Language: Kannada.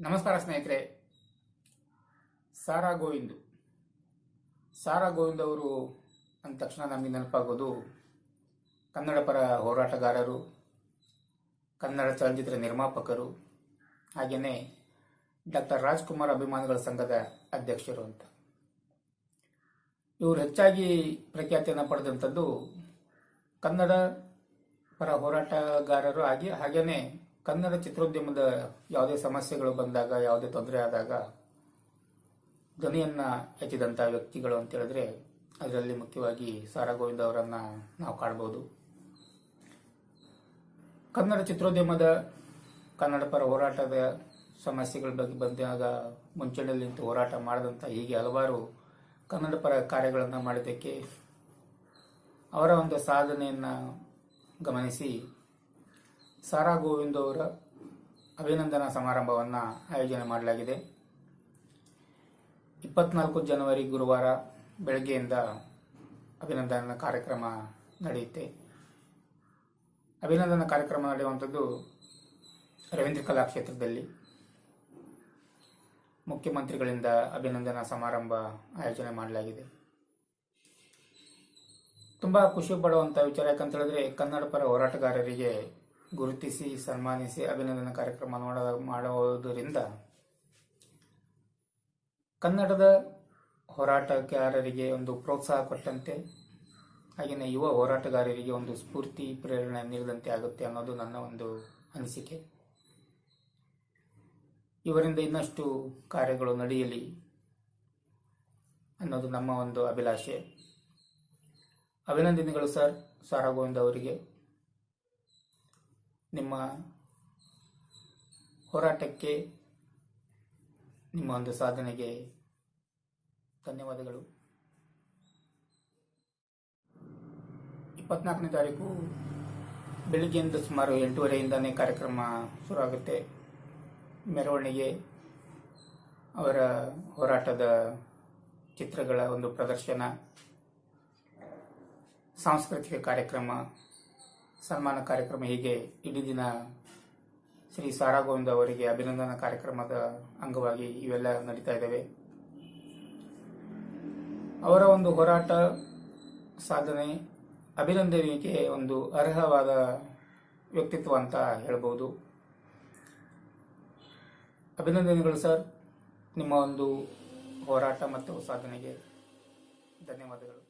ನಮಸ್ಕಾರ ಸ್ನೇಹಿತರೆ. ಸಾರಾ ಗೋವಿಂದ್. ಸಾರಾ ಗೋವಿಂದ್ ಅವರು ಅಂದ ತಕ್ಷಣ ನಮಗೆ ನೆನಪಾಗೋದು ಕನ್ನಡ ಪರ ಹೋರಾಟಗಾರರು, ಕನ್ನಡ ಚಲನಚಿತ್ರ ನಿರ್ಮಾಪಕರು ಹಾಗೆಯೇ ಡಾಕ್ಟರ್ ರಾಜ್ಕುಮಾರ್ ಅಭಿಮಾನಿಗಳ ಸಂಘದ ಅಧ್ಯಕ್ಷರು ಅಂತ. ಇವರು ಹೆಚ್ಚಾಗಿ ಪ್ರಖ್ಯಾತಿಯನ್ನು ಪಡೆದಂಥದ್ದು ಕನ್ನಡ ಪರ ಹೋರಾಟಗಾರರು ಹಾಗೆ ಹಾಗೇನೆ ಕನ್ನಡ ಚಿತ್ರೋದ್ಯಮದ ಯಾವುದೇ ಸಮಸ್ಯೆಗಳು ಬಂದಾಗ, ಯಾವುದೇ ತೊಂದರೆ ಆದಾಗ ಧ್ವನಿಯನ್ನ ಎತ್ತಿದಂಥ ವ್ಯಕ್ತಿಗಳು ಅಂತ ಹೇಳಿದ್ರೆ ಅದರಲ್ಲಿ ಮುಖ್ಯವಾಗಿ ಸಾರಾ ಗೋವಿಂದ ಅವರನ್ನ ನಾವು ಕಾಣಬಹುದು ಕನ್ನಡ ಚಿತ್ರೋದ್ಯಮದ ಕನ್ನಡ ಪರ ಹೋರಾಟದ ಸಮಸ್ಯೆಗಳ ಬಗ್ಗೆ ಬಂದಾಗ ಮುಂಚೂಣಿಯಲ್ಲಿ ನಿಂತು ಹೋರಾಟ ಮಾಡಿದಂಥ ಹೀಗೆ ಹಲವಾರು ಕನ್ನಡ ಪರ ಕಾರ್ಯಗಳನ್ನು ಮಾಡಿದ್ದಕ್ಕೆ ಅವರ ಒಂದು ಸಾಧನೆಯನ್ನು ಗಮನಿಸಿ ಸಾರಾ ಗೋವಿಂದ್ ಅವರ ಅಭಿನಂದನಾ ಸಮಾರಂಭವನ್ನು ಆಯೋಜನೆ ಮಾಡಲಾಗಿದೆ. ಇಪ್ಪತ್ನಾಲ್ಕು ಜನವರಿ ಗುರುವಾರ ಬೆಳಗ್ಗೆಯಿಂದ ಅಭಿನಂದನಾ ಕಾರ್ಯಕ್ರಮ ನಡೆಯುತ್ತೆ. ಅಭಿನಂದನಾ ಕಾರ್ಯಕ್ರಮ ನಡೆಯುವಂಥದ್ದು ರವೀಂದ್ರ ಕಲಾಕ್ಷೇತ್ರದಲ್ಲಿ ಮುಖ್ಯಮಂತ್ರಿಗಳಿಂದ ಅಭಿನಂದನಾ ಸಮಾರಂಭ ಆಯೋಜನೆ ಮಾಡಲಾಗಿದೆ. ತುಂಬ ಖುಷಿ ಪಡುವಂಥ ವಿಚಾರ ಯಾಕಂತ ಹೇಳಿದ್ರೆ ಕನ್ನಡ ಪರ ಹೋರಾಟಗಾರರಿಗೆ ಗುರುತಿಸಿ, ಸನ್ಮಾನಿಸಿ ಅಭಿನಂದನಾ ಕಾರ್ಯಕ್ರಮ ನೋಡ ಮಾಡುವುದರಿಂದ ಕನ್ನಡದ ಹೋರಾಟಗಾರರಿಗೆ ಒಂದು ಪ್ರೋತ್ಸಾಹ ಕೊಟ್ಟಂತೆ ಹಾಗೆಯೇ ಯುವ ಹೋರಾಟಗಾರರಿಗೆ ಒಂದು ಸ್ಫೂರ್ತಿ, ಪ್ರೇರಣೆ ನೀಡಿದಂತೆ ಆಗುತ್ತೆ ಅನ್ನೋದು ನನ್ನ ಒಂದು ಅನಿಸಿಕೆ. ಇವರಿಂದ ಇನ್ನಷ್ಟು ಕಾರ್ಯಗಳು ನಡೆಯಲಿ ಅನ್ನೋದು ನಮ್ಮ ಒಂದು ಅಭಿಲಾಷೆ. ಅಭಿನಂದನೆಗಳು ಸರ್, ಸಾರಾಗೋವಿಂದ ಅವರಿಗೆ. ನಿಮ್ಮ ಹೋರಾಟಕ್ಕೆ ನಿಮ್ಮ ಒಂದು ಸಾಧನೆಗೆ ಧನ್ಯವಾದಗಳು. ಇಪ್ಪತ್ನಾಲ್ಕನೇ ತಾರೀಕು ಬೆಳಿಗ್ಗೆಯಿಂದ ಸುಮಾರು ಎಂಟೂವರೆಯಿಂದನೇ ಕಾರ್ಯಕ್ರಮ ಶುರುವಾಗುತ್ತೆ. ಮೆರವಣಿಗೆ ಅವರ ಹೋರಾಟದ ಚಿತ್ರಗಳ ಒಂದು ಪ್ರದರ್ಶನ, ಸಾಂಸ್ಕೃತಿಕ ಕಾರ್ಯಕ್ರಮ ಸನ್ಮಾನ ಕಾರ್ಯಕ್ರಮ ಹೀಗೆ ಇಡೀ ದಿನ ಶ್ರೀ ಸಾರಾ ಗೋವಿಂದ ಅವರಿಗೆ ಅಭಿನಂದನಾ ಕಾರ್ಯಕ್ರಮದ ಅಂಗವಾಗಿ ಇವೆಲ್ಲ ನಡೀತಾ ಇದ್ದಾವೆ. ಅವರ ಒಂದು ಹೋರಾಟ, ಸಾಧನೆ, ಅಭಿನಂದನೆಗೆ ಒಂದು ಅರ್ಹವಾದ ವ್ಯಕ್ತಿತ್ವ ಅಂತ ಹೇಳಬಹುದು ಅಭಿನಂದನೆಗಳು ಸರ್, ನಿಮ್ಮ ಒಂದು ಹೋರಾಟ ಮತ್ತು ಸಾಧನೆಗೆ ಧನ್ಯವಾದಗಳು.